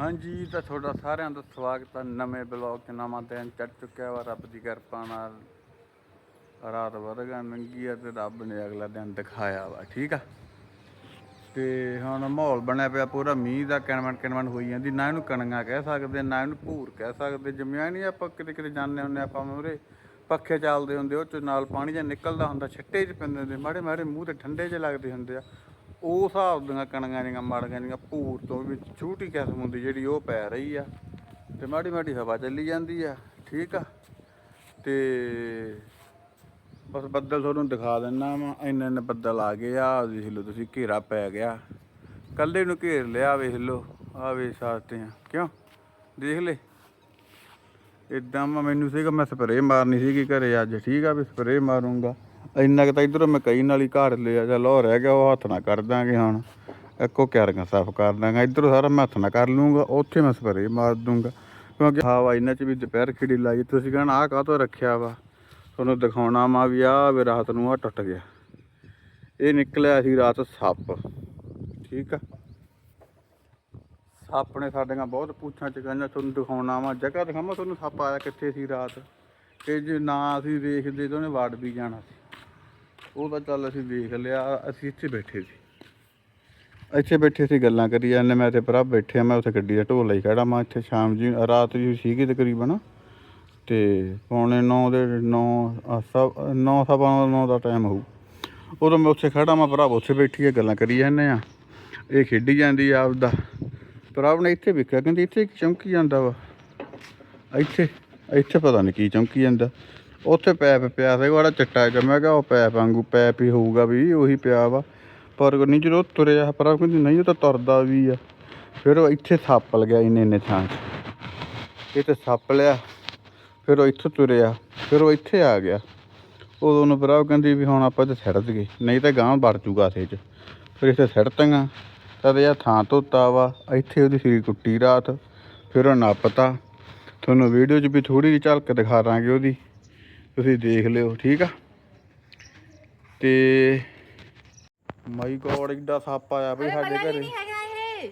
ਹਾਂਜੀ, ਤਾਂ ਤੁਹਾਡਾ ਸਾਰਿਆਂ ਦਾ ਸਵਾਗਤ ਹੈ ਨਵੇਂ ਬਲੌਗ 'ਚ। ਨਵਾਂ ਦਿਨ ਚੜ ਚੁੱਕਿਆ ਵਾ, ਰੱਬ ਦੀ ਕਿਰਪਾ ਨਾਲ। ਰਾਤ ਵਰਗਾ ਨੰਗੀ ਆ ਤੇ ਰੱਬ ਨੇ ਅਗਲਾ ਦਿਨ ਦਿਖਾਇਆ ਵਾ, ਠੀਕ ਆ? ਤੇ ਹੁਣ ਮਾਹੌਲ ਬਣਿਆ ਪਿਆ ਪੂਰਾ, ਮੀਂਹ ਦਾ ਕਿਣਮਣ ਕਿਣਮਣ ਹੋਈ ਜਾਂਦੀ। ਨਾ ਇਹਨੂੰ ਕਣੀਆਂ ਕਹਿ ਸਕਦੇ, ਨਾ ਇਹਨੂੰ ਭੂਰ ਕਹਿ ਸਕਦੇ। ਜੰਮਿਆ ਨਹੀਂ ਆਪਾਂ, ਕਿਤੇ ਕਿਤੇ ਜਾਂਦੇ ਹੁੰਦੇ ਆਪਾਂ ਮੂਰੇ ਪੱਖੇ ਚੱਲਦੇ ਹੁੰਦੇ ਉਹ ਚ ਨਾਲ ਪਾਣੀ ਜਾਂ ਨਿਕਲਦਾ ਹੁੰਦਾ, ਛਿੱਟੇ ਚ ਪੈਂਦੇ ਹੁੰਦੇ, ਮਾੜੇ ਮਾੜੇ ਮੂੰਹ ਤੇ ਠੰਡੇ 'ਚ ਲੱਗਦੇ ਹੁੰਦੇ ਆ। ਉਹ ਹਿਸਾਬ ਦੀਆਂ ਕਣੀਆਂ ਦੀਆਂ ਮਾੜੀਆਂ ਦੀਆਂ ਭੂਰ ਤੋਂ ਵੀ ਛੋਟੀ ਕਿਸਮ ਹੁੰਦੀ ਜਿਹੜੀ ਉਹ ਪੈ ਰਹੀ ਆ। ਤੇ ਮਾੜੀ ਮਾੜੀ ਹਵਾ ਚੱਲੀ ਜਾਂਦੀ ਆ, ਠੀਕ ਆ। ਤੇ ਬਸ ਬੱਦਲ ਤੁਹਾਨੂੰ ਦਿਖਾ ਦਿੰਨਾ ਵਾ। ਇੰਨੇ ਇੰਨੇ ਬੱਦਲ ਆ ਗਏ ਆ ਦੇਖ ਲਓ ਤੁਸੀਂ ਘੇਰਾ ਪੈ ਗਿਆ। ਕੱਲੇ ਨੂੰ ਘੇਰ ਲਿਆ ਵੇਖ ਲਓ ਆ ਵੇ ਸਾਤੇ ਆ। ਕਿਉਂ? ਦੇਖ ਲੈ। ਇਦਾਂ ਮੈਂ ਮੈਨੂੰ ਸੀਗਾ ਮੈਂ ਸਪਰੇਅ ਮਾਰਨੀ ਸੀਗੀ ਘਰੇ ਅੱਜ, ਠੀਕ ਆ ਵੀ ਸਪਰੇਅ ਮਾਰੂੰਗਾ। ਇੰਨਾ ਕਿ ਤਾਂ ਇਧਰੋਂ ਮੈਂ ਕਈ ਨਾਲ ਹੀ ਘਾੜ ਲਿਆ ਜਾਂ ਲੋ ਰਹਿ ਗਿਆ, ਉਹ ਹੱਥ ਨਾਲ ਕਰ ਦਾਂਗੇ ਹੁਣ। ਇੱਕੋ ਕਿਆਰੀਆਂ ਸਾਫ਼ ਕਰ ਦਾਂਗਾ ਇਧਰੋਂ ਸਾਰਾ ਮੈਂ ਹੱਥ ਨਾਲ ਕਰ ਲੂੰਗਾ ਉੱਥੇ ਮੈਂ ਸਪਰੇਅ ਮਾਰ ਦੂੰਗਾ ਕਿਉਂਕਿ ਹਵਾ ਇਹਨਾਂ ਚ ਵੀ ਦੁਪਹਿਰ ਖਿੜੀ ਲਾਈ, ਤੁਸੀਂ ਕਹਿਣਾ ਆਹ ਕਾਹ ਤੋਂ ਰੱਖਿਆ ਵਾ? ਤੁਹਾਨੂੰ ਦਿਖਾਉਣਾ ਮਾ ਵੀ ਆਹ ਵੀ ਰਾਤ ਨੂੰ ਆ ਟੁੱਟ ਗਿਆ। ਇਹ ਨਿਕਲਿਆ ਸੀ ਰਾਤ ਸੱਪ, ਠੀਕ ਆ? ਸੱਪ ਨੇ ਸਾਡੀਆਂ ਬਹੁਤ ਪੁੱਛਾਂ ਚ ਕਹਿੰਦਾ ਤੁਹਾਨੂੰ ਦਿਖਾਉਣਾ ਵਾ, ਜਗ੍ਹਾ ਦਿਖਾਵਾਂ, ਤੁਹਾਨੂੰ ਸੱਪ ਆਇਆ ਕਿੱਥੇ ਸੀ ਰਾਤ? ਕਿ ਜੇ ਨਾ ਅਸੀਂ ਵੇਖਦੇ ਤਾਂ ਉਹਨੇ ਵਾੜ ਵੀ ਜਾਣਾ ਸੀ। ਉਹ ਤਾਂ ਚੱਲ ਅਸੀਂ ਦੇਖ ਲਿਆ, ਅਸੀਂ ਇੱਥੇ ਬੈਠੇ ਸੀ। ਇੱਥੇ ਬੈਠੇ ਸੀ, ਗੱਲਾਂ ਕਰੀ ਜਾਂਦੇ, ਮੈਂ ਤੇ ਭਰਾ ਬੈਠੇ ਆ ਮੈਂ ਉੱਥੇ ਗੱਡੀ ਦਾ ਢੋਲ ਲਈ ਖੜਾ, ਮੈਂ ਇੱਥੇ ਸ਼ਾਮ ਜੀ, ਰਾਤ ਜੀ ਸੀਗੀ ਤਕਰੀਬਨ। ਤੇ ਪੌਣੇ 9 ਦੇ 9 ਸਭ 9 ਸਵਾ 9 ਦਾ ਟਾਈਮ ਹੋਊ। ਉਦੋਂ ਮੈਂ ਉੱਥੇ ਖੜਾ, ਮੈਂ ਭਰਾ ਉੱਥੇ ਬੈਠੀ ਆ, ਗੱਲਾਂ ਕਰੀ ਜਾਂਦੇ ਆ। ਇਹ ਖੇਡੀ ਜਾਂਦੀ ਆ ਆਪਦਾ। ਭਰਾਵ ਨੇ ਇੱਥੇ ਵੇਖਿਆ, ਕਹਿੰਦੀ ਇੱਥੇ ਕੀ ਚਮਕੀ ਜਾਂਦਾ ਵਾ। ਇੱਥੇ ਇੱਥੇ ਪਤਾ ਨਹੀਂ ਕੀ ਚਮਕੀ ਜਾਂਦਾ। ਉੱਥੇ ਪੈਪ ਪਿਆ ਸੀ ਉਹਦਾ ਚਿੱਟਾ ਜਿਹਾ। ਮੈਂ ਕਿਹਾ ਉਹ ਪੈਪ ਵਾਂਗੂ ਪੈਪ ਹੀ ਹੋਊਗਾ ਵੀ, ਉਹੀ ਪਿਆ ਵਾ। ਪਰ ਨਹੀਂ, ਜਦੋਂ ਤੁਰਿਆ, ਪਰ ਕਹਿੰਦੀ, ਨਹੀਂ, ਉਹ ਤਾਂ ਤੁਰਦਾ ਵੀ ਆ। ਫਿਰ ਉਹ ਇੱਥੇ ਸੱਪ ਲਗਿਆ ਇੰਨੇ ਇੰਨੇ ਥਾਂ 'ਚ। ਇਹ ਤੇ ਸੱਪ ਲਿਆ ਫਿਰ ਉਹ ਇੱਥੋਂ ਤੁਰਿਆ, ਫਿਰ ਉਹ ਇੱਥੇ ਆ ਗਿਆ। ਉਦੋਂ ਨੂੰ ਭਰਾ ਕਹਿੰਦੀ ਵੀ, ਹੁਣ ਆਪਾਂ ਤੇ ਸਿੱਟ ਦਈਏ। ਨਹੀਂ ਤਾਂ ਗਾਂ ਵੜ ਜੂਗਾ ਸੇ 'ਚ। ਫਿਰ ਇੱਥੇ ਸਿੱਟ ਤੀਆਂ ਤਦ ਇਹ ਥਾਂ ਧੋਤਾ ਵਾ। ਇੱਥੇ ਉਹਦੀ ਸਰੀ ਕੁੱਟੀ ਰਾਤ, ਫਿਰ ਉਹ ਨੱਪਤਾ। ਤੁਹਾਨੂੰ ਵੀਡੀਓ 'ਚ ਵੀ ਥੋੜੀ ਜਿਹੀ ਝਲਕ ਦਿਖਾ ਦਾਂਗੇ ਉਹਦੀ। ਤੁਸੀਂ ਦੇਖ ਲਿਓ ਠੀਕ ਆ? ਤੇ ਮਾਈ ਗੋਡ ਇੱਡਾ ਸੱਪ ਆਇਆ ਬਈ ਸਾਡੇ ਘਰੇ। ਨਹੀਂ ਹੈਗਾ ਇਹ।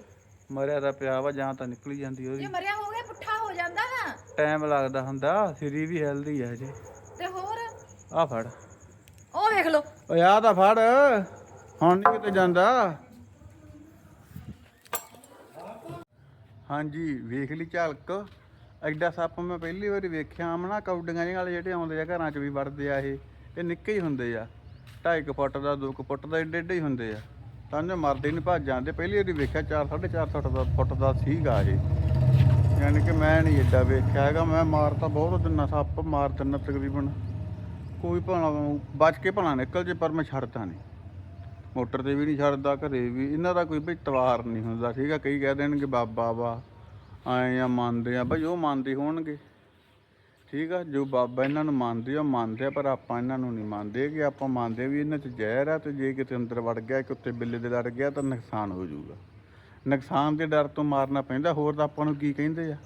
ਮਰਿਆ ਤਾਂ ਪਿਆ ਵਾ ਜਾਂ ਤਾਂ ਨਿਕਲੀ ਜਾਂਦੀ ਉਹਦੀ। ਜੇ ਮਰਿਆ ਹੋ ਗਿਆ ਪੁੱਠਾ ਹੋ ਜਾਂਦਾ ਨਾ ਟਾਈਮ ਲੱਗਦਾ ਹੁੰਦਾ ਸਰੀ ਵੀ ਹੈਲਦੀ ਆ ਜੇ ਤੇ ਹੋਰ? ਆ ਫੜ। ਉਹ ਵੇਖ ਲਓ। ਓਏ ਆ ਤਾਂ ਫੜ। ਹੁਣ ਨਹੀਂ ਕਿਤੇ ਜਾਂਦਾ। ਹਾਂਜੀ ਵੇਖ ਲਈ ਝਲਕ। ਐਡਾ ਸੱਪ ਮੈਂ ਪਹਿਲੀ ਵਾਰੀ ਵੇਖਿਆ, ਆਮਣਾ ਕੌਡੀਆਂ ਜਿਹੇ ਵਾਲੇ ਜਿਹੜੇ ਆਉਂਦੇ ਆ ਘਰਾਂ 'ਚ ਵੀ ਵੜਦੇ ਆ ਇਹ ਇਹ ਨਿੱਕੇ ਹੀ ਹੁੰਦੇ ਆ। 2.5 ਫੁੱਟ ਦਾ 2 ਫੁੱਟ ਦਾ ਏਡੇ ਏਡੇ ਹੀ ਹੁੰਦੇ ਆ। ਤਾਂ ਜੋ ਮਰਦੇ ਨਹੀਂ ਭੱਜ ਜਾਂਦੇ। ਪਹਿਲੀ ਵਾਰੀ ਵੇਖਿਆ 4 4.5 ਫੁੱਟ ਦਾ ਫੁੱਟ ਦਾ ਸੀਗਾ ਇਹ। ਯਾਨੀ ਕਿ ਮੈਂ ਨਹੀਂ ਏਡਾ ਵੇਖਿਆ ਹੈਗਾ। ਮੈਂ ਮਾਰ ਤਾਂ ਬਹੁਤ ਦਿੰਨਾ, ਸੱਪ ਮਾਰ ਦਿੰਨਾ ਤਕਰੀਬਨ। ਕੋਈ ਭਲਾ ਬਚ ਕੇ ਭਲਾ ਨਿਕਲ ਜੇ, ਪਰ ਮੈਂ ਛੱਡਦਾ ਨਹੀਂ ਮੋਟਰ ਤੇ ਵੀ ਨਹੀਂ ਛੱਡਦਾ, ਘਰੇ ਵੀ। ਇਹਨਾਂ ਦਾ ਕੋਈ ਬਈ ਤਵਾਰ ਨਹੀਂ ਹੁੰਦਾ ਠੀਕ ਆ ਕਈ ਕਹਿ ਦੇਣਗੇ ਬਾਬਾ ਵਾ। ਆਏ ਆ ਮੰਨਦੇ ਆ, ਬਈ ਉਹ ਮੰਨਦੇ ਹੋਣਗੇ। ਠੀਕ ਆ, ਜੋ ਬਾਬਾ ਇਹਨਾਂ ਨੂੰ ਮੰਨਦੇ ਆ, ਉਹ ਮੰਨਦੇ ਆ, ਪਰ ਆਪਾਂ ਇਹਨਾਂ ਨੂੰ ਨਹੀਂ ਮੰਨਦੇ ਕਿ ਆਪਾਂ ਮੰਨਦੇ ਵੀ ਇਹਨਾਂ 'ਚ ਜ਼ਹਿਰ ਆ ਤੇ ਜੇ ਕਿਤੇ ਅੰਦਰ ਵੜ ਗਿਆ, ਕਿ ਕੁੱਤੇ ਬਿੱਲੇ ਦੇ ਲੜ ਗਿਆ ਤਾਂ ਨੁਕਸਾਨ ਹੋ ਜਾਊਗਾ। ਨੁਕਸਾਨ ਦੇ ਡਰ ਤੋਂ ਮਾਰਨਾ ਪੈਂਦਾ, ਹੋਰ ਤਾਂ ਆਪਾਂ ਨੂੰ ਕੀ ਕਹਿੰਦੇ ਆ?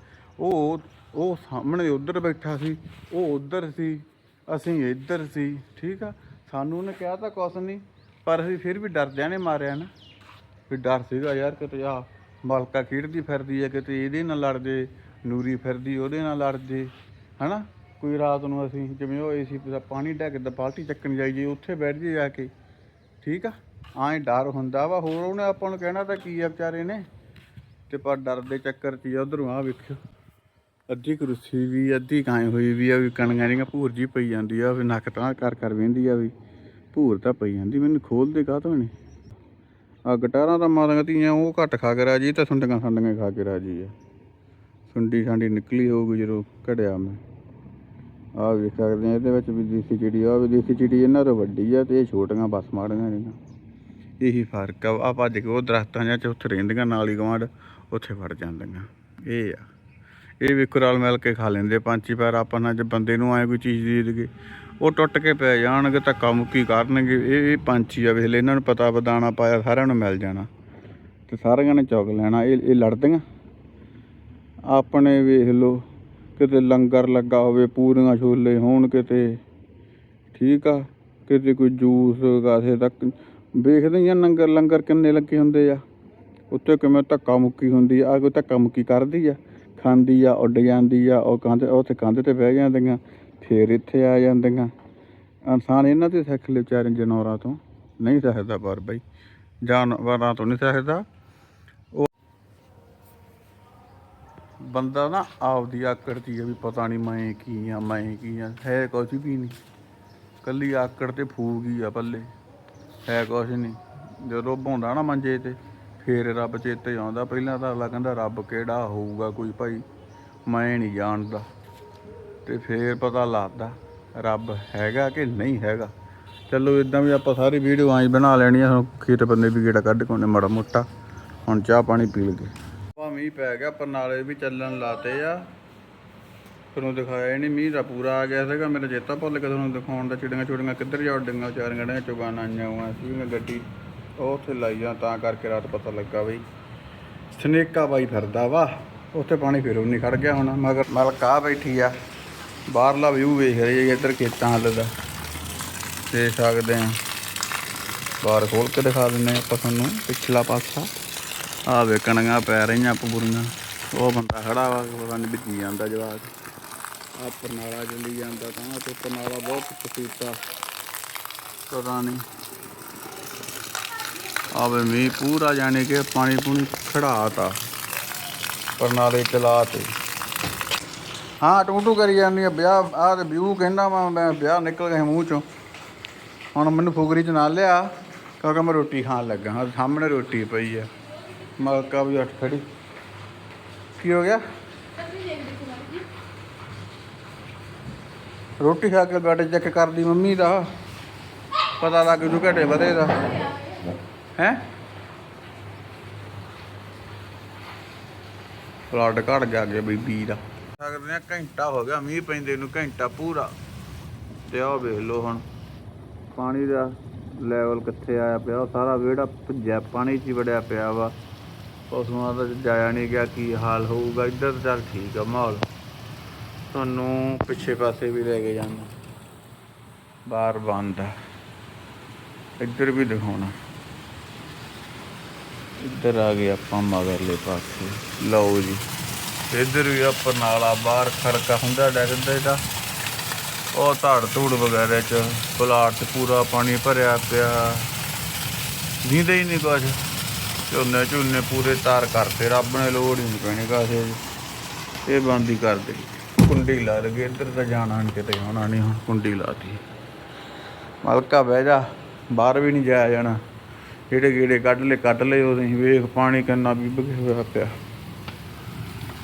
ਉਹ ਉਹ ਸਾਹਮਣੇ ਉਧਰ ਬੈਠਾ ਸੀ, ਉਹ ਉਧਰ ਸੀ, ਅਸੀਂ ਇੱਧਰ ਸੀ, ਠੀਕ ਆ? ਸਾਨੂੰ ਉਹਨੇ ਕਿਹਾ ਤਾਂ ਕੁਛ ਨਹੀਂ, ਪਰ ਅਸੀਂ ਫਿਰ ਵੀ ਡਰਦਿਆਂ ਨੇ ਮਾਰਿਆ ਨਾ। ਵੀ ਡਰ ਸੀਗਾ ਯਾਰ ਕਿਤੇ ਆ। ਮਲਕਾ ਖੇਡਦੀ ਫਿਰਦੀ ਹੈ ਕਿਤੇ ਇਹਦੇ ਨਾਲ ਲੜ ਜੇ, ਨੂਰੀ ਫਿਰਦੀ ਉਹਦੇ ਨਾਲ ਲੜ ਜੇ, ਹਨਾ? ਕੋਈ ਰਾਤ ਨੂੰ ਅਸੀਂ ਜਿਵੇਂ ਉਹ ਏਸੀ ਦਾ ਪਾਣੀ ਡੱਕ ਦਾ ਬਾਲਟੀ ਚੱਕਣ ਜਾਈਏ, ਉੱਥੇ ਬੈਠ ਜੇ ਜਾ ਕੇ, ਠੀਕ ਆ? ਐਂ ਡਰ ਹੁੰਦਾ ਵਾ, ਹੋਰ ਉਹਨੇ ਆਪਾਂ ਨੂੰ ਕਹਿਣਾ ਤਾਂ ਕੀ ਆ ਵਿਚਾਰੇ ਨੇ? ਤੇ ਪਰ ਡਰ ਦੇ ਚੱਕਰ 'ਚ ਉਧਰੋਂ ਆ ਵੇਖਿਓ। ਅੱਧੀ ਕੁਰਸੀ ਵੀ, ਅੱਧੀ ਕਾਇ ਹੋਈ ਵੀ ਆ ਵੀ ਕਣੀਆਂ ਜਿਹੜੀਆਂ ਭੂਰ ਜੀ ਪਈ ਜਾਂਦੀ ਆ, ਵੀ ਨੱਕ ਤਾਂ ਕਰ ਕਰ ਵੇਂਦੀ ਆ ਵੀ, ਭੂਰ ਤਾਂ ਪਈ ਜਾਂਦੀ, ਮੈਨੂੰ ਖੋਲਦੇ ਕਾਹਤੋਂ ਨਹੀਂ ਆ ਗਟਾਰਾਂ ਤਾਂ ਮਾਰਾਂ ਧੀਆਂ, ਉਹ ਘੱਟ ਖਾ ਕੇ ਰਾਜੀ ਤਾਂ ਸੁੰਡੀਆਂ ਸੰਡੀਆਂ ਖਾ ਕੇ ਰਾਜੀ ਆ। ਸੁੰਡੀ ਸਾਂਡੀ ਨਿਕਲੀ ਹੋਊਗੀ ਜਦੋਂ ਘੜਿਆ ਮੈਂ। ਆ ਵੇਖ ਸਕਦੇ ਆ, ਇਹਦੇ ਵਿੱਚ ਵੀ ਦੇਸੀ ਚਿੜੀ ਆ ਵੀ ਦੇਸੀ ਚਿੜੀ, ਇਹਨਾਂ ਤੋਂ ਵੱਡੀ ਆ ਤੇ ਇਹ ਛੋਟੀਆਂ ਬਸ ਮਾੜੀਆਂ ਨੇਗੀਆਂ ਇਹੀ ਫ਼ਰਕ ਆ ਆ ਭੱਜ ਕੇ ਉਹ ਦਰਖਤਾਂ ਜਾਂ ਚ ਉੱਥੇ ਰਹਿੰਦੀਆਂ, ਨਾਲ ਹੀ ਗਵਾਂਢ ਉੱਥੇ ਵੜ ਜਾਂਦੀਆਂ। ਇਹ ਆ। ਇਹ ਵੀ ਕੁਰਾਲ ਮਿਲ ਕੇ ਖਾ ਲੈਂਦੇ ਪੰਛੀ, ਪਰ ਆਪਾਂ ਨਾਲ ਜੇ ਬੰਦੇ ਨੂੰ ਆਏ ਕੋਈ ਚੀਜ਼ ਦੇ ਦੇਗੇ ਉਹ ਟੁੱਟ ਕੇ ਪੈ ਜਾਣਗੇ ਧੱਕਾ ਮੁੱਕੀ ਕਰਨਗੇ? ਇਹ ਇਹ ਪੰਛੀ ਆ, ਵੇਖ ਲੈ, ਇਹਨਾਂ ਨੂੰ ਪਤਾ ਬਦਾਣਾ ਪਾਇਆ, ਸਾਰਿਆਂ ਨੂੰ ਮਿਲ ਜਾਣਾ। ਤੇ ਸਾਰਿਆਂ ਨੇ ਚੁੱਕ ਲੈਣਾ। ਇਹ ਇਹ ਲੜਦੀਆਂ। ਆਪਣੇ ਵੇਖ ਲਓ, ਕਿਤੇ ਲੰਗਰ ਲੱਗਾ ਹੋਵੇ, ਪੂਰੀਆਂ ਛੋਲੇ ਹੋਣ ਕਿਤੇ। ਠੀਕ ਆ, ਕਿਤੇ ਕੋਈ ਜੂਸ ਕਾਸੇ ਤੱਕ। ਵੇਖਦੇ ਹੀ ਆ ਲੰਗਰ ਲੰਗਰ ਕਿੰਨੇ ਲੱਗੇ ਹੁੰਦੇ ਆ। ਉੱਤੇ ਕਿਵੇਂ ਧੱਕਾ ਮੁੱਕੀ ਹੁੰਦੀ ਆ। ਆਹ ਕੋਈ ਧੱਕਾ ਮੁੱਕੀ ਕਰਦੀ ਆ। ਖਾਂਦੀ ਆ, ਉੱਡ ਜਾਂਦੀ ਆ, ਉਹ ਕੰਧ, ਉੱਥੇ ਕੰਧ ਤੇ ਬਹਿ ਜਾਂਦੀਆਂ। ਫੇਰ ਇੱਥੇ ਆ ਜਾਂਦੀਆਂ। ਇਨਸਾਨ ਇਹਨਾਂ ਤੇ ਸਿੱਖ ਲੈ ਵਿਚਾਰੇ ਜਾਨਵਰਾਂ ਤੋਂ। ਨਹੀਂ ਸਹਿਦਾ ਪਰ ਬਈ, ਜਾਨਵਰਾਂ ਤੋਂ ਨਹੀਂ ਸਿੱਖਦਾ। ਉਹ ਬੰਦਾ ਨਾ ਆਪਦੀ ਆਕੜ ਦੀ ਆ ਵੀ ਪਤਾ ਨਹੀਂ ਮੈਂ ਕੀ ਆ, ਮੈਂ ਕੀ ਆ, ਹੈ ਕੁਝ ਵੀ ਨਹੀਂ। ਕੱਲੀ ਆਕੜ ਤੇ ਫੂਕ ਹੀ ਆ ਪੱਲੇ, ਹੈ ਕੁਛ ਨਹੀਂ। ਜਦੋਂ ਭੌਂਦਾ ਨਾ ਮੰਜੇ ਤੇ, ਫੇਰ ਰੱਬ ਚੇਤੇ ਆਉਂਦਾ। ਪਹਿਲਾਂ ਤਾਂ ਅਗਲਾ ਕਹਿੰਦਾ, ਰੱਬ ਕਿਹੜਾ ਹੋਊਗਾ ਕੋਈ ਭਾਈ? ਮੈਂ ਨਹੀਂ ਜਾਣਦਾ। ਤੇ ਫੇਰ ਪਤਾ ਲੱਗਦਾ ਰੱਬ ਹੈਗਾ ਕਿ ਨਹੀਂ ਹੈਗਾ। ਚਲੋ ਇਦਾਂ ਵੀ ਆਪਾਂ ਸਾਰੀ ਵੀਡੀਓ ਆਈ ਬਣਾ ਲੈਣੀ ਆ, ਹੁਣ ਖੇਤ ਬੰਦੇ ਵੀ ਗੇੜਾ ਕੱਢ ਕੇ ਉਹਨੇ ਮਾੜਾ ਮੋਟਾ। ਹੁਣ ਚਾਹ ਪਾਣੀ ਪੀ ਲਗੇ ਆ ਮੀਂਹ ਪੈ ਗਿਆ ਪਰ ਨਾਲੇ ਵੀ ਚੱਲਣ ਲਾਤੇ ਆ। ਤੁਹਾਨੂੰ ਦਿਖਾਇਆ ਹੀ ਨਹੀਂ ਮੀਂਹ ਦਾ ਪੂਰਾ ਆ ਗਿਆ ਸੀਗਾ, ਮੇਰਾ ਚੇਤਾ ਭੁੱਲ ਗਿਆ, ਤੁਹਾਨੂੰ ਦਿਖਾਉਣ ਦਾ ਚਿੜੀਆਂ ਚੁੜੀਆਂ ਕਿੱਧਰ ਜਾ ਉੱਡੀਆਂ, ਵਿਚਾਰੀਆਂ ਜਿਹੜੀਆਂ ਚੁਗਾਨਾਂ ਆਈਆਂ ਹੋਈਆਂ ਸੀ ਗੱਡੀ। ਉਹ ਉੱਥੇ ਲਾਈ ਜਾਂ ਤਾਂ ਕਰਕੇ ਰਾਤ ਪਤਾ ਲੱਗਾ ਬਈ ਸਨੇਕਾ ਬਾਈ ਫਿਰਦਾ ਵਾ, ਉੱਥੇ ਪਾਣੀ ਫਿਰ ਉਹ ਨਹੀਂ ਖੜ ਗਿਆ ਹੁਣ, ਮਗਰ ਮਲਕਾ ਬੈਠੀ ਆ। ਬਾਹਰਲਾ ਵਿਊ ਵੇਖ ਰਹੇ ਹੈ ਇੱਧਰ ਖੇਤਾਂ ਹੱਲ ਦਾ। ਦੇਖ ਸਕਦੇ ਆ ਬਾਹਰ ਖੋਲ ਕੇ ਦਿਖਾ ਦਿੰਨੇ ਆਪਾਂ ਤੁਹਾਨੂੰ, ਪਿਛਲਾ ਪਾਸਾ। ਆ ਵੇਕਣੀਆਂ ਪੈ ਰਹੀਆਂ ਪੂਰੀਆਂ। ਉਹ ਬੰਦਾ ਖੜਾ ਵਾ, ਪਤਾ ਨਹੀਂ ਭਿੱਜੀ ਜਾਂਦਾ ਜਵਾਕ। ਆ ਪਰਨਾਲਾ ਚੱਲੀ ਜਾਂਦਾ ਤਾਂ, ਤੇ ਪਰਨਾਲਾ ਬਹੁਤ ਪਸੀਤਾ ਪਤਾ ਨਹੀਂ। ਆਵੇ ਮੀਂਹ ਪੂਰਾ, ਜਾਣੇ ਕਿ ਪਾਣੀ ਪੂਣੀ ਖੜਾਤਾ। ਪਰਨਾਲੇ ਚਲਾ ਤੇ। ਹਾਂ ਟੂ ਟੂ ਕਰੀ ਜਾਂਦੀ ਆ, ਵਿਆਹ, ਆਹ ਤੇ ਵਿਊ ਕਹਿੰਦਾ ਮੈਂ ਮੈਂ ਵਿਆਹ ਨਿਕਲ ਗਿਆ ਮੂੰਹ ਚੋਂ। ਹੁਣ ਮੈਨੂੰ ਫੁਗਰੀ ਚ ਨਾ ਲਿਆ, ਕਿਉਂਕਿ ਮੈਂ ਰੋਟੀ ਖਾਣ ਲੱਗਾ ਹਾਂ, ਸਾਹਮਣੇ ਰੋਟੀ ਪਈ ਆ। ਮਲਕਾ ਵੀ ਉੱਠ ਖੜੀ। ਕੀ ਹੋ ਗਿਆ? ਰੋਟੀ ਖਾ ਕੇ ਗੱਡ ਚੈੱਕ ਕਰਦੀ ਮੰਮੀ ਦਾ। ਪਤਾ ਲੱਗ ਜੂ ਘਟੇ ਵਧੇ ਦਾ। ਹੈ? ਬਲੱਡ ਘਟ ਗਿਆ ਗਿਆ ਬੀਬੀ ਦਾ। ਸਕਦੇ ਆ ਘੰਟਾ ਹੋ ਗਿਆ, ਮੀਂਹ ਪੈਂਦੇ ਨੂੰ ਘੰਟਾ ਪੂਰਾ। ਤੇ ਆਹ ਵੇਖ ਲਓ ਹੁਣ, ਪਾਣੀ ਦਾ ਲੈਵਲ ਕਿੱਥੇ ਆਇਆ ਪਿਆ, ਉਹ ਸਾਰਾ ਵਿਹੜਾ ਭਿੱਜਿਆ, ਪਾਣੀ 'ਚ ਵੜਿਆ ਪਿਆ ਵਾ। ਪਸ਼ੂਆਂ ਦਾ ਜਾਇਆ ਨਹੀਂ ਗਿਆ, ਕੀ ਹਾਲ ਹੋਊਗਾ, ਇੱਧਰ ਚੱਲ ਠੀਕ ਆ ਮਾਹੌਲ। ਤੁਹਾਨੂੰ ਪਿੱਛੇ ਪਾਸੇ ਵੀ ਲੈ ਕੇ ਜਾਣਾ। ਬਾਹਰ ਬੰਦ ਆ। ਇੱਧਰ ਵੀ ਦਿਖਾਉਣਾ। ਇੱਧਰ ਆ ਗਏ ਆਪਾਂ ਮਗਰਲੇ ਪਾਸੇ। ਲਓ ਜੀ। ਇੱਧਰ ਵੀ ਆਪਾਂ ਨਾਲਾ ਬਾਹਰ ਖੜਕਾ ਹੁੰਦਾ ਡਰਦਾ ਇਹਦਾ ਉਹ ਧੜ ਧੂੜ ਵਗੈਰਾ ਚ ਪਲਾਟ 'ਚ ਪੂਰਾ ਪਾਣੀ ਭਰਿਆ ਪਿਆ। ਦੀਂਦੇ ਹੀ ਨਹੀਂ ਕੁਛ। ਝੋਨੇ ਝੋਨੇ ਪੂਰੇ ਤਾਰ ਕਰਤੇ, ਰੱਬ ਨੇ ਲੋੜ ਹੀ ਨਹੀਂ ਪੈਣੀ ਕਾਸੇ ਦੀ। ਇਹ ਬੰਦ ਹੀ ਕਰ ਦੇ ਕੁੰਡੀ ਲਾ ਲਗੇ ਇੱਧਰ ਤਾਂ ਜਾਣਾ ਨਹੀਂ ਕਿਤੇ ਹੋਣਾ ਨਹੀਂ ਹੁਣ ਕੁੰਡੀ ਲਾਤੀ ਮਲਕਾ ਬਹਿ ਜਾ, ਬਾਹਰ ਵੀ ਨਹੀਂ ਜਾਇਆ ਜਾਣਾ। ਜਿਹੜੇ ਗੇੜੇ ਕੱਢ ਲੈ ਕੱਢ ਲਏ ਉਹ ਵੇਖ ਪਾਣੀ ਕਿੰਨਾ ਵੀ ਕੇ ਹੋਇਆ ਪਿਆ।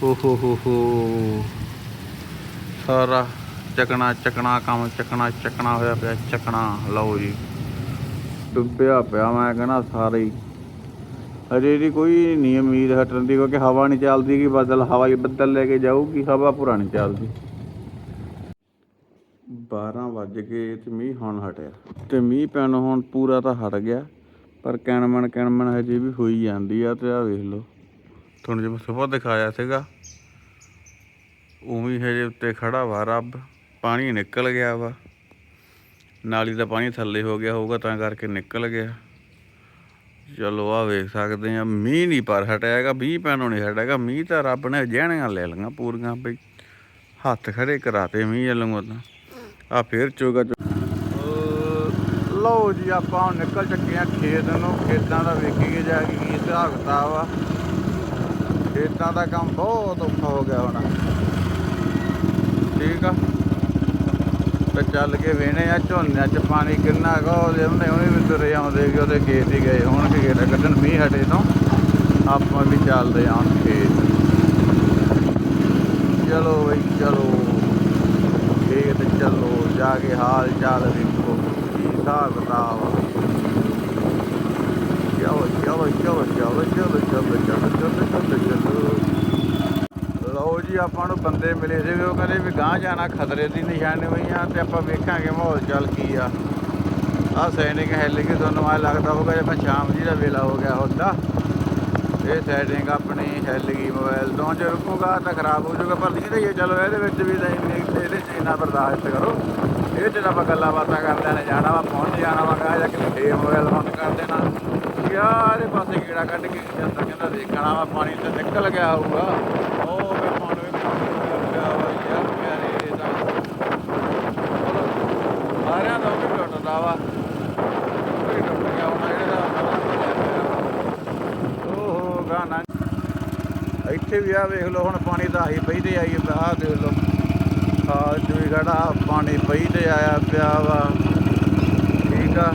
ਹੋ ਹੋ ਹੋ ਹੋ। ਸਾਰਾ ਚਕਣਾ, ਚੱਕਣਾ ਕੰਮ, ਚੱਕਣਾ ਚੱਕਣਾ ਹੋਇਆ ਪਿਆ, ਚੱਕਣਾ। ਲਓ ਜੀ। ਡੁੱਬਿਆ ਪਿਆ ਮੈਂ ਕਹਿੰਦਾ ਸਾਰੇ ਹੀ। ਅਜੇ ਦੀ ਕੋਈ ਨਹੀਂ ਉਮੀਦ ਹਟਣ ਦੀ, ਕਿਉਂਕਿ ਹਵਾ ਨਹੀਂ ਚੱਲਦੀ ਕਿ ਬਦਲ, ਹਵਾ ਹੀ ਬੱਦਲ ਲੈ ਕੇ ਜਾਊਗੀ, ਹਵਾ ਪੂਰਾ ਨਹੀਂ ਚੱਲਦੀ। 12 ਵੱਜ ਗਏ ਤੇ ਮੀਂਹ ਹੁਣ ਹਟਿਆ। ਤੇ ਮੀਂਹ ਪੈਣ ਹੁਣ ਪੂਰਾ ਤਾਂ ਹਟ ਗਿਆ, ਪਰ ਕਣਮਣ ਕਣਮਣ ਹਜੇ ਵੀ ਹੋਈ ਜਾਂਦੀ ਆ ਤੇ ਆ ਵੇਖ ਲਓ। ਤੁਹਾਨੂੰ ਜਿਵੇਂ ਸੁਬਹ ਦਿਖਾਇਆ ਸੀਗਾ, ਉਵੇਂ ਹਜੇ ਉੱਤੇ ਖੜਾ ਵਾ ਰੱਬ, ਪਾਣੀ ਨਿਕਲ ਗਿਆ ਵਾ। ਨਾਲੀ ਦਾ ਪਾਣੀ ਥੱਲੇ ਹੋ ਗਿਆ, ਹੋਊਗਾ ਤਾਂ ਕਰਕੇ ਨਿਕਲ ਗਿਆ। ਚਲੋ ਆ ਵੇਖ ਸਕਦੇ ਆ ਮੀਂਹ ਨਹੀਂ ਪਰ ਹਟਿਆ ਹੈਗਾ, ਮੀਂਹ ਪੈਣੋਂ ਨਹੀਂ ਹਟਿਆ ਹੈਗਾ, ਮੀਂਹ ਤਾਂ ਰੱਬ ਨੇ ਜਹਿਣੀਆਂ ਲੈ ਲਈਆਂ ਪੂਰੀਆਂ ਬਈ ਹੱਥ ਖੜੇ ਕਰਾਤੇ ਮੀਂਹ ਵੱਲੋਂ ਤਾਂ। ਆ ਫੇਰ ਚੋਗਾ ਲਓ ਜੀ, ਆਪਾਂ ਨਿਕਲ ਚੱਕੇ ਆ ਖੇਤ ਨੂੰ। ਖੇਤਾਂ ਦਾ ਵੇਖੀਏ ਜਾ ਕੇ ਕੀ ਹਿਸਾਬ ਕਿਤਾਬ ਆ। ਖੇਤਾਂ ਦਾ ਕੰਮ ਬਹੁਤ ਔਖਾ ਹੋ ਗਿਆ ਹੁਣ। ਠੀਕ ਆ? ਤੇ ਚੱਲ ਕੇ ਵੇਣੇ ਆ, ਝੋਨਿਆਂ 'ਚ ਪਾਣੀ ਕਿੰਨਾ ਹੈਗਾ ਉਹਦੇ ਉਹਨੇ ਉਹਨੇ ਵੀ ਤੁਰੇ ਆਉਂਦੇ ਕਿ ਉਹਦੇ ਖੇਤ ਹੀ ਗਏ ਹੁਣ ਕਿ ਖੇਤ ਕੱਢਣ ਮੀਂਹ ਹਟੇ ਤੋਂ। ਆਪਾਂ ਵੀ ਚੱਲਦੇ ਆਂ ਖੇਤ। ਚਲੋ ਬਈ, ਚਲੋ। ਖੇਤ ਚਲੋ, ਜਾ ਕੇ ਹਾਲ ਚਾਲ ਵੇਖੋ। ਕੀ ਹਿਸਾਬ ਕਿਤਾਬ ਆ ਚਲੋ ਚਲੋ ਚਲੋ ਚਲੋ ਚਲੋ ਚਲੋ ਚਲੋ ਚਲੋ ਚਲੋ ਲਓ ਜੀ, ਆਪਾਂ ਨੂੰ ਬੰਦੇ ਮਿਲੇ ਸੀਗੇ, ਉਹ ਕਹਿੰਦੇ ਵੀ ਗਾਂਹ ਜਾਣਾ, ਖਤਰੇ ਦੀ ਨਿਸ਼ਾਨੀਆਂ ਤੇ ਆਪਾਂ ਵੇਖਾਂਗੇ ਮਾਹੌਲ ਚੱਲ ਕੀ ਆ। ਆ ਸੈਨਿਕ ਹੈਲੀ ਕੇ ਤੁਹਾਨੂੰ ਐ ਲੱਗਦਾ ਹੋਊਗਾ ਜਿਵੇਂ ਸ਼ਾਮ ਜੀ ਦਾ ਵੇਲਾ ਹੋ ਗਿਆ ਹੁੰਦਾ। ਇਹ ਸੈਟਿੰਗ ਆਪਣੀ ਹਿੱਲ ਗਈ ਮੋਬਾਈਲ ਤੋਂ ਜੇ ਰੁਕੂਗਾ ਤਾਂ ਖਰਾਬ ਹੋ ਜਾਊਗਾ, ਪਰ ਨਹੀਂ ਇਹ ਚਲੋ ਇਹਦੇ ਵਿੱਚ ਵੀ ਤਾਂ ਇਹਦੇ ਚ ਇੰਨਾ ਬਰਦਾਸ਼ਤ ਕਰੋ। ਇਹ ਤੇ ਤਾਂ ਆਪਾਂ ਗੱਲਾਂ ਬਾਤਾਂ ਕਰਦੇ ਨੇ ਜਾਣਾ ਵਾ ਪਹੁੰਚ ਜਾਣਾ ਵਾ ਕਹਾ ਜਾ ਕੇ ਫੇਰ ਮੋਬਾਈਲ ਬੰਦ ਕਰ ਦੇਣਾ। ਯਾਰ ਇਹ ਪਾਸੇ ਕੀੜਾ ਕੱਢ ਕੇ ਜਾਂਦਾ ਕਹਿੰਦਾ ਦੇਖਣਾ ਵਾ ਪਾਣੀ ਤੇ ਨਿਕਲ ਗਿਆ ਹੋਊਗਾ। ਉਹ ਵੇ ਪਾਣੀ ਵੀ ਨਿਕਲ ਗਿਆ ਵਾ ਯਾਰ ਪਿਆਰੇ ਦਾ ਚਲੋ, ਸਾਰਿਆਂ ਦਾ ਉਹ ਵੀ ਟੁੱਟਦਾ ਵਾ। ਉਹ ਟੁੱਟ ਗਿਆ ਹੁਣ ਜਿਹੜੇ ਦਾ ਓਹੋ ਇੱਥੇ ਵੀ ਆ ਵੇਖ ਲਓ ਹੁਣ ਪਾਣੀ ਤਾਂ ਆਹੀ ਪਈ ਤੇ ਆਈ ਆ ਦੇਖ ਲਓ। ਖਾਲ ਚ ਵੀ ਖੜਾ, ਪਾਣੀ ਪਈ ਤੇ ਆਇਆ ਪਿਆ ਵਾ। ਠੀਕ ਆ।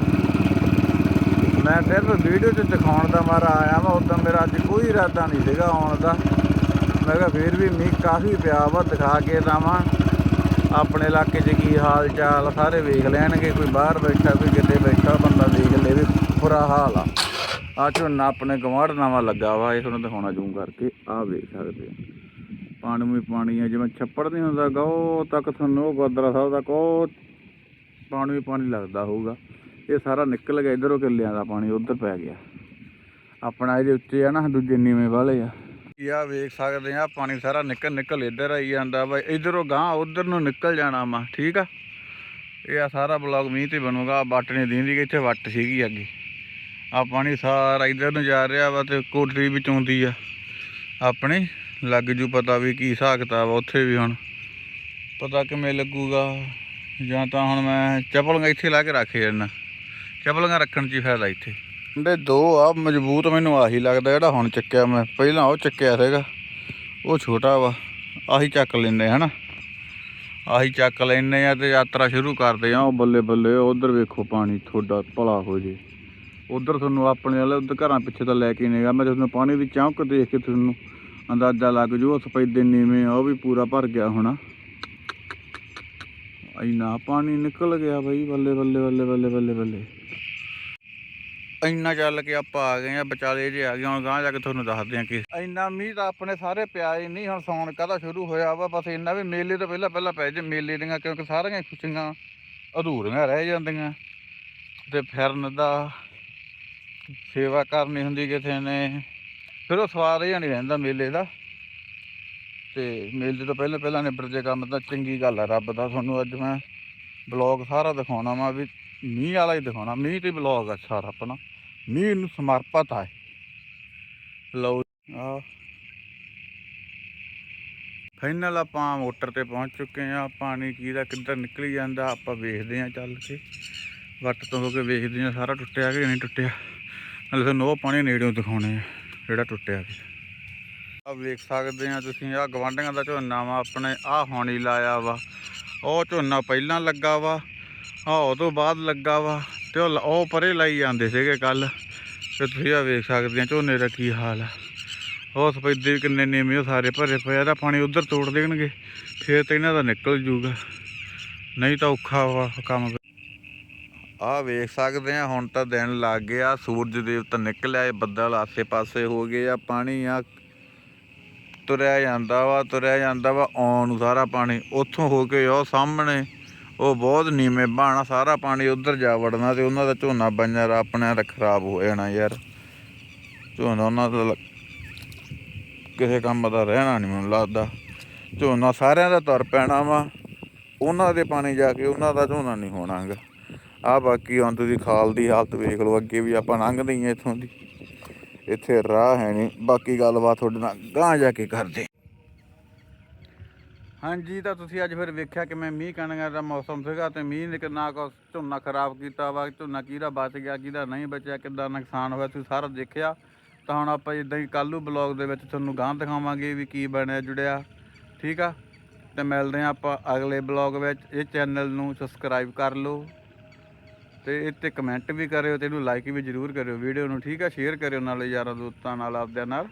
ਮੈਂ ਸਿਰਫ ਵੀਡੀਓ 'ਚ ਦਿਖਾਉਣ ਦਾ ਮਾਰਾ ਆਇਆ ਵਾ ਉਦੋਂ ਮੇਰਾ ਅੱਜ ਕੋਈ ਇਰਾਦਾ ਨਹੀਂ ਸੀਗਾ ਆਉਣ ਦਾ। ਮੈਂ ਕਿਹਾ ਫਿਰ ਵੀ ਮੀਂਹ ਕਾਫੀ ਪਿਆ ਵਾ, ਦਿਖਾ ਕੇ ਦਵਾਂ ਆਪਣੇ ਇਲਾਕੇ 'ਚ ਕੀ ਹਾਲ ਚਾਲ ਸਾਰੇ ਵੇਖ ਲੈਣਗੇ, ਕੋਈ ਬਾਹਰ ਬੈਠਾ, ਕੋਈ ਕਿੱਥੇ ਬੈਠਾ, ਬੰਦਾ ਦੇਖ ਲੈ ਵੀ ਬੁਰਾ ਹਾਲ ਆ। ਆ ਝੋਨਾ ਆਪਣੇ ਗਵਾਂਢ ਨਵਾਂ ਲੱਗਾ ਵਾ, ਇਹ ਤੁਹਾਨੂੰ ਦਿਖਾਉਣਾ ਜੂਮ ਕਰਕੇ ਆ ਵੇਖ ਸਕਦੇ ਆ ਪਾਣੀ ਵੀ ਪਾਣੀ ਆ, ਜਿਵੇਂ ਛੱਪੜ ਨਹੀਂ ਹੁੰਦਾ ਗਾ ਤੱਕ ਤੁਹਾਨੂੰ ਉਹ ਗੁਰਦੁਆਰਾ ਸਾਹਿਬ ਦਾ ਉਹ ਪਾਣੀ ਵੀ ਪਾਣੀ ਲੱਗਦਾ ਹੋਊਗਾ। ਇਹ ਸਾਰਾ ਨਿਕਲ ਗਿਆ, ਇਧਰੋਂ ਕਿੱਲਿਆਂ ਦਾ ਪਾਣੀ ਉਧਰ ਪੈ ਗਿਆ। ਆਪਣਾ ਇਹਦੇ ਉੱਤੇ ਆ ਨਾ, ਦੂਜੇ ਨੀਵੇਂ ਵਾਲੇ ਆ। ਕੀ ਆ ਵੇਖ ਸਕਦੇ ਆ, ਪਾਣੀ ਸਾਰਾ ਨਿਕਲ ਨਿਕਲ ਇੱਧਰ ਆਈ ਜਾਂਦਾ ਵਾ, ਇਧਰੋਂ ਗਾਂ ਉਧਰ ਨੂੰ ਨਿਕਲ ਜਾਣਾ ਵਾ, ਠੀਕ ਆ? ਇਹ ਆ ਸਾਰਾ ਬਲੌਗ ਮੀਂਹ ਤੇ ਬਣੂਗਾ ਵੱਟ ਨਹੀਂ ਦੀਂਦੀ ਕਿ ਇੱਥੇ ਵੱਟ ਸੀਗੀ ਅੱਗੇ। ਆ ਪਾਣੀ ਸਾਰਾ ਇਧਰ ਨੂੰ ਜਾ ਰਿਹਾ ਵਾ ਤੇ ਕੋਟਰੀ ਵਿੱਚ ਆਉਂਦੀ ਆ, ਆਪਣੇ। ਲੱਗ ਜੂ ਪਤਾ ਵੀ ਕੀ ਹਿਸਾਬ ਕਿਤਾਬ ਆ ਉੱਥੇ ਵੀ ਹੁਣ। ਪਤਾ ਕਿਵੇਂ ਲੱਗੂਗਾ। ਜਾਂ ਤਾਂ ਹੁਣ ਮੈਂ ਚੱਪਲਾਂ ਇੱਥੇ ਲਾ ਕੇ ਰੱਖ ਜਾਣਾ ਚੱਪਲਾਂ ਰੱਖਣ 'ਚ ਹੀ ਫਾਇਦਾ ਇੱਥੇ। ਦੇ ਦੋ ਆ, ਮਜ਼ਬੂਤ ਮੈਨੂੰ ਆਹੀ ਲੱਗਦਾ ਜਿਹੜਾ ਹੁਣ ਚੱਕਿਆ ਮੈਂ। ਪਹਿਲਾਂ ਉਹ ਚੱਕਿਆ ਸੀਗਾ। ਉਹ ਛੋਟਾ ਵਾ। ਆਹੀ ਚੱਕ ਲੈਂਦੇ ਹਨਾ। ਆਹੀ ਚੱਕ ਲੈਂਦੇ ਆ ਤੇ ਯਾਤਰਾ ਸ਼ੁਰੂ ਕਰਦੇ ਆ। ਉਹ ਬੱਲੇ ਬੱਲੇ, ਉਧਰ ਵੇਖੋ ਪਾਣੀ ਤੁਹਾਡਾ ਭਲਾ ਹੋ ਜੇ। ਉਧਰ ਤੁਹਾਨੂੰ ਆਪਣੇ ਵਾਲੇ, ਉਧਰ ਘਰਾਂ ਪਿੱਛੇ ਤਾਂ ਲੈ ਕੇ ਨੇਗਾ ਮੈਂ ਤੁਹਾਨੂੰ ਪਾਣੀ ਦੀ ਚੌਂਕ ਦੇਖ ਕੇ ਤੁਹਾਨੂੰ ਅੰਦਾਜ਼ਾ ਲੱਗ ਜੂ ਸਫੈਦੇ ਨੀਵੇਂ ਉਹ ਵੀ ਪੂਰਾ ਭਰ ਗਿਆ ਹੋਣਾ। ਇੰਨਾ ਪਾਣੀ ਨਿਕਲ ਗਿਆ ਬਈ ਬੱਲੇ ਬੱਲੇ ਬੱਲੇ ਬੱਲੇ ਬੱਲੇ ਬੱਲੇ। ਇੰਨਾ ਚੱਲ ਕੇ ਆਪਾਂ ਆ ਗਏ ਆ ਵਿਚਾਲੇ ਜੇ ਆ ਗਏ ਹੁਣ ਗਾਂ ਜਾ ਕੇ ਤੁਹਾਨੂੰ ਦੱਸਦੇ ਆ ਕਿ ਇੰਨਾ ਮੀਂਹ ਤਾਂ ਆਪਣੇ ਸਾਰੇ ਪਿਆ ਹੀ ਨਹੀਂ ਹੁਣ ਸੌਣ ਕਾਹਦਾ ਸ਼ੁਰੂ ਹੋਇਆ ਵਾ ਬਸ ਇੰਨਾ ਵੀ ਮੇਲੇ ਤੋਂ ਪਹਿਲਾਂ ਪਹਿਲਾਂ ਪੈ ਜੇ ਮੇਲੇ ਦੀਆਂ ਕਿਉਂਕਿ ਸਾਰੀਆਂ ਖੁਸ਼ੀਆਂ ਅਧੂਰੀਆਂ ਰਹਿ ਜਾਂਦੀਆਂ। ਤੇ ਫਿਰਨ ਦਾ ਸੇਵਾ ਕਰਨੀ ਹੁੰਦੀ ਕਿਸੇ ਨੇ ਫਿਰ ਉਹ ਸਵਾਦ ਜਿਹਾ ਨਹੀਂ ਰਹਿੰਦਾ ਮੇਲੇ ਦਾ। ਤੇ ਮੇਲੇ ਤੋਂ ਪਹਿਲਾਂ ਪਹਿਲਾਂ ਨਿਬੜ ਜੇ ਕੰਮ ਤਾਂ ਚੰਗੀ ਗੱਲ ਆ, ਰੱਬ ਦਾ। ਤੁਹਾਨੂੰ ਅੱਜ ਮੈਂ ਬਲੌਗ ਸਾਰਾ ਦਿਖਾਉਣਾ ਵਾ ਵੀ ਮੀਂਹ ਵਾਲਾ ਹੀ ਦਿਖਾਉਣਾ। ਮੀਂਹ ਤੇ ਬਲੌਗ ਆ ਸਾਰਾ ਆਪਣਾ। ਮੀਂਹ ਨੂੰ ਸਮਰਪਿਤ ਆ ਇਹ। ਲਓ ਆ ਫਾਈਨਲ ਆਪਾਂ ਮੋਟਰ ਤੇ ਪਹੁੰਚ ਚੁੱਕੇ ਆ। ਪਾਣੀ ਕਿਹਦਾ ਕਿੱਧਰ ਨਿਕਲੀ ਜਾਂਦਾ ਆਪਾਂ ਵੇਖਦੇ ਆ ਚੱਲ ਕੇ। ਵੱਟ ਤੋਂ ਹੋ ਕੇ ਵੇਖਦੇ ਆ, ਸਾਰਾ ਟੁੱਟਿਆ ਕਿ ਨਹੀਂ ਟੁੱਟਿਆ? ਨਾਲੇ ਤੁਹਾਨੂੰ ਉਹ ਪਾਣੀ ਨੇੜਿਓਂ ਦਿਖਾਉਣੇ ਆ। ਜਿਹੜਾ ਟੁੱਟਿਆ ਵੀ ਆ ਵੇਖ ਸਕਦੇ ਆ ਤੁਸੀਂ ਆ ਗਵਾਂਢੀਆਂ ਦਾ ਝੋਨਾ ਵਾ, ਆਪਣੇ ਆ ਹੋਣੀ ਲਾਇਆ ਵਾ, ਉਹ ਝੋਨਾ ਪਹਿਲਾਂ ਲੱਗਾ ਵਾ ਆ ਉਹ ਤੋਂ ਬਾਅਦ ਲੱਗਾ ਵਾ, ਤੇ ਉਹ ਲ- ਉਹ ਪਰੇ ਲਾਈ ਜਾਂਦੇ ਸੀਗੇ ਕੱਲ। ਤੇ ਤੁਸੀਂ ਆ ਵੇਖ ਸਕਦੇ ਆ ਝੋਨੇ ਦਾ ਕੀ ਹਾਲ ਆ। ਉਹ ਸਫੈਦੇ ਕਿੰਨੇ ਨੀਵੇਂ, ਉਹ ਸਾਰੇ ਭਰੇ ਪਏ ਆ, ਇਹਦਾ ਪਾਣੀ ਉਧਰ ਤੋੜ ਦੇਣਗੇ, ਫੇਰ ਤਾਂ ਇਹਨਾਂ ਦਾ ਨਿਕਲ ਜੂਗਾ। ਨਹੀਂ ਤਾਂ ਔਖਾ ਵਾ ਕੰਮ ਆ ਵੇਖ ਸਕਦੇ ਆ, ਹੁਣ ਤਾਂ ਦਿਨ ਲੱਗ ਗਿਆ, ਸੂਰਜ ਦੇਵਤਾ ਨਿਕਲਿਆ ਇਹ ਬੱਦਲ, ਆਸੇ-ਪਾਸੇ ਹੋ ਗਏ ਆ, ਪਾਣੀ ਆ, ਤੁਰਿਆ ਜਾਂਦਾ ਵਾ, ਤੁਰਿਆ ਜਾਂਦਾ ਵਾ, ਆਉਣ ਨੂੰ ਸਾਰਾ ਪਾਣੀ ਉੱਥੋਂ ਹੋ ਕੇ ਉਹ ਸਾਹਮਣੇ, ਉਹ ਬਹੁਤ ਨੀਵੇਂ ਬਾਣਾ ਸਾਰਾ ਪਾਣੀ ਉਧਰ ਜਾ ਵੜਨਾ ਤੇ ਉਹਨਾਂ ਦਾ ਝੋਨਾ ਬੰਜਰ ਆਪਣੇ ਦਾ ਖਰਾਬ ਹੋ ਜਾਣਾ ਯਾਰ। ਝੋਨਾ ਉਹਨਾਂ ਦਾ ਕਿਸੇ ਕੰਮ ਦਾ ਰਹਿਣਾ ਨਹੀਂ ਮੈਨੂੰ ਲੱਗਦਾ। ਝੋਨਾ ਸਾਰਿਆਂ ਦਾ ਤੁਰ ਪੈਣਾ ਵਾ, ਉਹਨਾਂ ਦੇ ਪਾਣੀ ਜਾ ਕੇ ਉਹਨਾਂ ਦਾ ਝੋਨਾ ਨਹੀਂ ਹੋਣਾਗਾ। ਆ ਬਾਕੀ ਹੁਣ ਤੁਸੀਂ ਖਾਲ ਦੀ ਹਾਲਤ ਵੇਖ ਲਓ, ਅੱਗੇ ਵੀ ਆਪਾਂ ਲੰਘਦੇ ਹੀ ਇੱਥੋਂ ਦੀ। ਇੱਥੇ ਰਾਹ ਹੈ ਨਹੀਂ। ਬਾਕੀ ਗੱਲਬਾਤ ਤੁਹਾਡੇ ਨਾਲ ਗਾਂ ਜਾ ਕੇ ਕਰਦੇ ਹਾਂਜੀ, ਤਾਂ ਤੁਸੀਂ ਅੱਜ ਫਿਰ ਵੇਖਿਆ ਕਿ ਮੈਂ ਮੀਂਹ ਕਣੀਆਂ ਦਾ ਮੌਸਮ ਸੀਗਾ ਤੇ ਮੀਂਹ ਨੇ ਕਿੰਨਾ ਕੁ ਝੋਨਾ ਖਰਾਬ ਕੀਤਾ ਵਾ, ਝੋਨਾ ਕਿਹਦਾ ਬਚ ਗਿਆ, ਕਿਹਦਾ ਨਹੀਂ ਬਚਿਆ, ਕਿੱਦਾਂ ਨੁਕਸਾਨ ਹੋਇਆ, ਤੁਸੀਂ ਸਾਰਾ ਦੇਖਿਆ। ਤਾਂ ਹੁਣ ਆਪਾਂ ਇਦਾਂ ਹੀ ਕੱਲ੍ਹ ਨੂੰ ਬਲੌਗ ਦੇ ਵਿੱਚ ਤੁਹਾਨੂੰ ਗਾਂ ਦਿਖਾਵਾਂਗੇ ਵੀ ਕੀ ਬਣਿਆ, ਜੁੜਿਆ। ਠੀਕ ਆ? ਤੇ ਮਿਲਦੇ ਹਾਂ ਆਪਾਂ ਅਗਲੇ ਬਲੌਗ ਵਿੱਚ। ਇਹ ਚੈਨਲ ਨੂੰ ਸਬਸਕ੍ਰਾਈਬ ਕਰ ਲਓ। ਤੇ ਇੱਥੇ ਕਮੈਂਟ ਵੀ ਕਰਿਓ ਤੇ ਇਹਨੂੰ ਲਾਈਕ ਵੀ ਜ਼ਰੂਰ ਕਰਿਓ। ਵੀਡੀਓ ਨੂੰ ਠੀਕ ਆ ਸ਼ੇਅਰ ਕਰਿਓ ਨਾਲੇ ਯਾਰਾਂ ਦੋਸਤਾਂ ਨਾਲ, ਆਪਦਿਆਂ ਨਾਲ।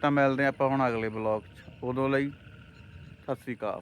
ਤਾਂ ਮਿਲਦੇ ਹਾਂ ਆਪਾਂ ਹੁਣ ਅਗਲੇ ਬਲੌਗ 'ਚ। ਉਦੋਂ ਲਈ ਸਤਿ ਸ਼੍ਰੀ ਅਕਾਲ।